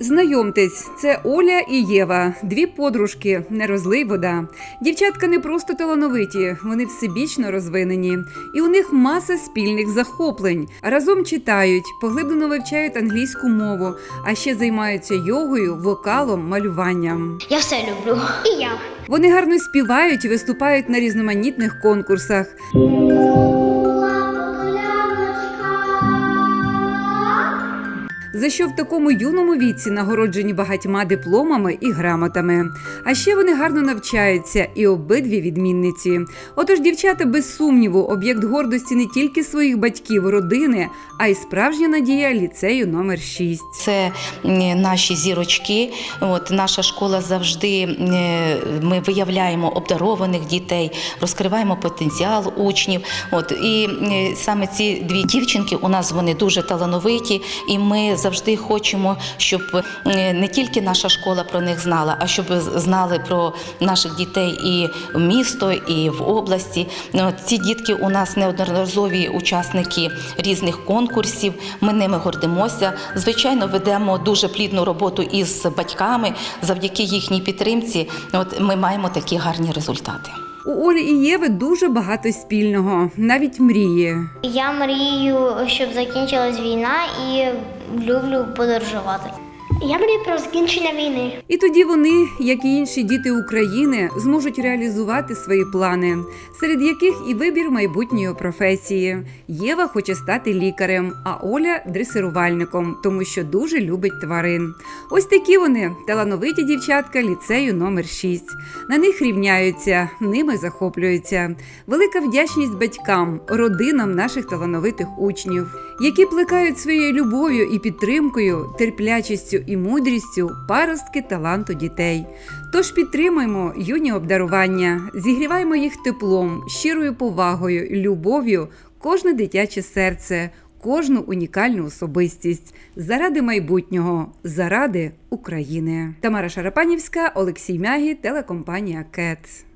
Знайомтесь, це Оля і Єва, дві подружки, не розлий вода. Дівчатка не просто талановиті, вони всебічно розвинені, і у них маса спільних захоплень. Разом читають, поглиблено вивчають англійську мову, а ще займаються йогою, вокалом, малюванням. Я все люблю. І я. Вони гарно співають і виступають на різноманітних конкурсах. За що в такому юному віці нагороджені багатьма дипломами і грамотами. А ще вони гарно навчаються і обидві відмінниці. Отож, дівчата без сумніву, об'єкт гордості не тільки своїх батьків, родини, а й справжня надія ліцею номер 6. Це наші зірочки. От наша школа завжди ми виявляємо обдарованих дітей, розкриваємо потенціал учнів. От і саме ці дві дівчинки у нас вони дуже талановиті, і ми завжди хочемо, щоб е, не тільки наша школа про них знала, а щоб знали про наших дітей і в місто, і в області. Ну, Ці дітки у нас неодноразові учасники різних конкурсів. Ми ними гордимося. Звичайно, ведемо дуже плідну роботу із батьками. Завдяки їхній підтримці. От ми маємо такі гарні результати. У Олі і Єви дуже багато спільного, навіть мрії. Я мрію, щоб закінчилась війна і люблю подорожувати. Я мрію про закінчення війни. І тоді вони, як і інші діти України, зможуть реалізувати свої плани, серед яких і вибір майбутньої професії. Єва хоче стати лікарем, а Оля дресирувальником, тому що дуже любить тварин. Ось такі вони талановиті дівчатка ліцею номер 6. На них рівняються, ними захоплюються. Велика вдячність батькам, родинам наших талановитих учнів, які плекають своєю любов'ю і підтримкою, терплячістю і мудрістю паростки таланту дітей. Тож підтримуємо юні обдарування, зігріваємо їх теплом, щирою повагою, любов'ю, кожне дитяче серце, кожну унікальну особистість заради майбутнього, заради України. Тамара Шарапанівська, Олексій Мягі, телекомпанія КЕТ.